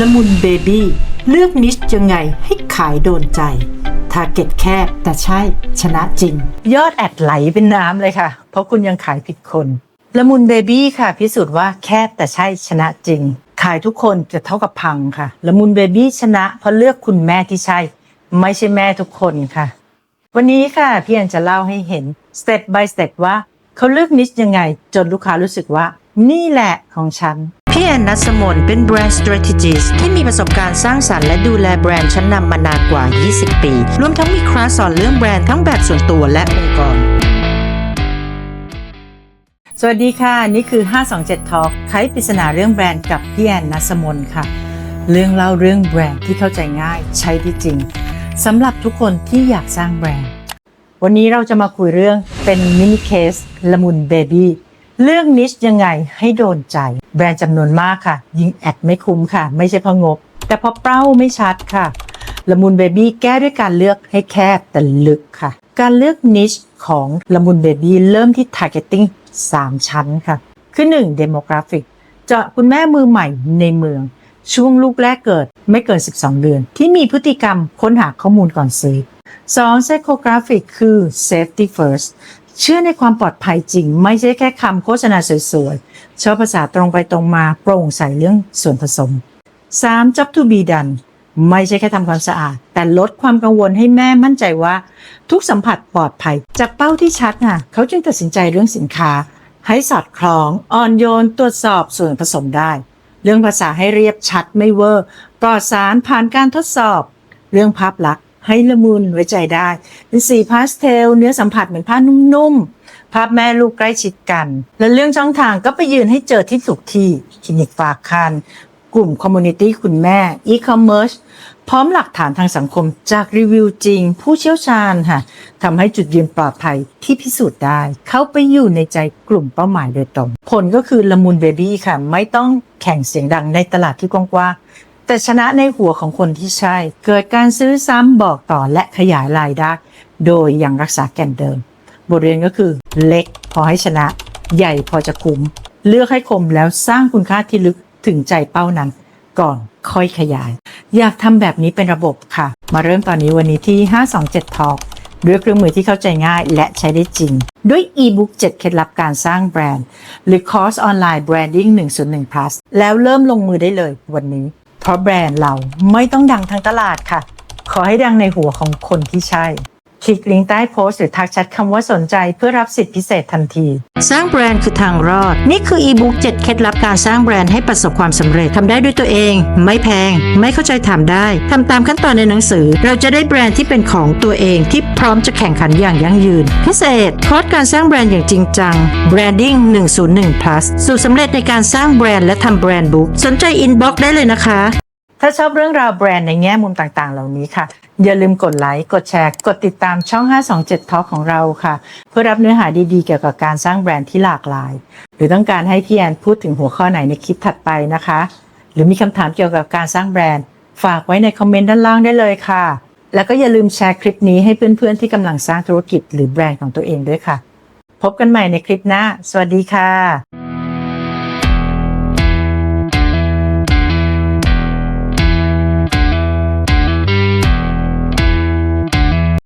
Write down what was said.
ละมุนเบบี้ เลือกนิชยังไงให้ขายโดนใจ ทาร์เก็ตแคบแต่ใช่ชนะจริง ยอดแอดไหลเป็นน้ำเลยค่ะ เพราะคุณยังขายผิดคนละมุนเบบี้ค่ะ พิสูจน์ว่าแคบแต่ใช่ชนะจริง ขายทุกคนจะเท่ากับพังค่ะละมุนเบบี้ชนะ เพราะเลือกคุณแม่ที่ใช่ ไม่ใช่แม่ทุกคนค่ะ วันนี้ค่ะพี่แอนจะเล่าให้เห็น step by step ว่าเขาเลือกนิชยังไง จนลูกค้ารู้สึกว่า นี่แหละของฉัน พี่แอนนัสมนเป็นแบรนด์ strategist ที่มีประสบการณ์สร้างสรรค์และดูแลแบรนด์ชั้นนำมานานกว่า 20 ปี รวมทั้งมีคลาสสอนเรื่องแบรนด์ทั้งแบบส่วนตัวและองค์กร สวัสดีค่ะ นี่คือ 527 Talk ไขปริศนาเรื่องแบรนด์กับพี่แอนนัสมนค่ะ เรื่องเล่าเรื่องแบรนด์ที่เข้าใจง่ายใช้ได้จริงสำหรับทุกคนที่อยากสร้างแบรนด์ วันนี้เราจะมาคุยเรื่องเป็นมินิเคสละมุนเบบี้เลือกนิชยังไงให้โดนใจ แบรนด์จำนวนมากค่ะ ยิงแอดไม่คุ้มค่ะ ไม่ใช่เพองบ แต่พอเป้าไม่ชัดค่ะละมุนเบบี้แก้ด้วยการเลือกให้แคบแต่ลึกค่ะ การเลือกนิชของละมุนเบบี้เริ่มที่ targeting 3 ชั้นค่ะ คือ 1 demographic เจาะคุณแม่มือใหม่ในเมือง ช่วงลูกแรกเกิดไม่เกิน 12 เดือน ที่มีพฤติกรรมค้นหาข้อมูลก่อนซื้อ 2 psychographic คือ safety first เชื่อในความปลอดภัยจริง ไม่ใช่แค่คำโฆษณาสวยๆชอบภาษาตรงไปตรงมาโปร่งใสเรื่องส่วนผสม 3. job to be done ไม่ใช่แค่ทำความสะอาด แต่ลดความกังวลให้แม่มั่นใจว่า ทุกสัมผัสปลอดภัย จากเป้าที่ชัดน่ะเขาจึงตัดสินใจเรื่องสินค้า ให้สอดคล้องอ่อนโยนตรวจสอบส่วนผสมได้ เรื่องภาษาให้เรียบชัดไม่เวอร์ปลอดสารผ่านการทดสอบ เรื่องภาพลักษณ์ ให้ละมุนไว้ใจได้ เป็นสีพาสเทล เนื้อสัมผัสเหมือนผ้านุ่มๆ ภาพแม่ลูกใกล้ชิดกัน และเรื่องช่องทางก็ไปยืนให้เจอที่ถูกที่คลินิกฝากคันกลุ่มคอมมูนิตี้คุณแม่อีคอมเมิร์ซพร้อมหลักฐานทางสังคมจากรีวิวจริง ผู้เชี่ยวชาญค่ะทำให้จุดยืนปลอดภัยที่พิสูจน์ได้ เข้าไปอยู่ในใจกลุ่มเป้าหมายโดยตรง ผลก็คือละมุนเบบี้ค่ะ ไม่ต้องแข่งเสียงดังในตลาดที่กว้างๆ แต่ชนะในหัวของคนที่ใช่ เกิดการซื้อซ้ำบอกต่อและขยายรายได้ โดยยังรักษาแก่นเดิม บทเรียนก็คือเล็กพอให้ชนะ ใหญ่พอจะคุ้ม เลือกให้คมแล้วสร้างคุณค่าที่ลึกถึงใจเป้านั้น ก่อนค่อยขยาย อยากทำแบบนี้เป็นระบบค่ะ มาเริ่มตอนนี้วันนี้ที่ 527 Talk ด้วยเครื่องมือที่เข้าใจง่ายและใช้ได้จริง ด้วยอีบุ๊ก7เคล็ดลับการสร้างแบรนด์ หรือคอร์สออนไลน์ Branding 101 plus แล้วเริ่มลงมือได้เลยวันนี้ เพราะแบรนด์เราไม่ต้องดังทั้งตลาดค่ะ ขอให้ดังในหัวของคนที่ใช่ คลิกลิงก์ใต้โพสต์หรือทักแชทคำว่าสนใจเพื่อรับสิทธิพิเศษทันที สร้างแบรนด์คือทางรอด นี่คืออีบุ๊ก7เคล็ดลับการสร้างแบรนด์ให้ประสบความสำเร็จทำได้ด้วยตัวเอง ไม่แพง ไม่เข้าใจถามได้ทำตามขั้นตอนในหนังสือ เราจะได้แบรนด์ที่เป็นของตัวเองที่พร้อมจะแข่งขันอย่างยั่งยืน พิเศษคอร์สการสร้างแบรนด์อย่างจริงจัง Branding 101 plus สูตรสำเร็จในการสร้างแบรนด์และทำแบรนด์บุ๊กสนใจอินบ็อกซ์ได้เลยนะคะ ถ้าชอบเรื่องราวแบรนด์ในแง่มุมต่างๆ เหล่านี้ค่ะ อย่าลืมกดไลค์ กดแชร์ กดติดตามช่อง 527 Talk ของเราค่ะ เพื่อรับเนื้อหาดีๆ เกี่ยวกับการสร้างแบรนด์ที่หลากหลาย หรือต้องการให้พี่แอนพูดถึงหัวข้อไหนในคลิปถัดไปนะคะ หรือมีคำถามเกี่ยวกับการสร้างแบรนด์ ฝากไว้ในคอมเมนต์ด้านล่างได้เลยค่ะ แล้วก็อย่าลืมแชร์คลิปนี้ให้เพื่อนๆที่กำลังสร้างธุรกิจหรือแบรนด์ของตัวเองด้วยค่ะ พบกันใหม่ในคลิปหน้า สวัสดีค่ะ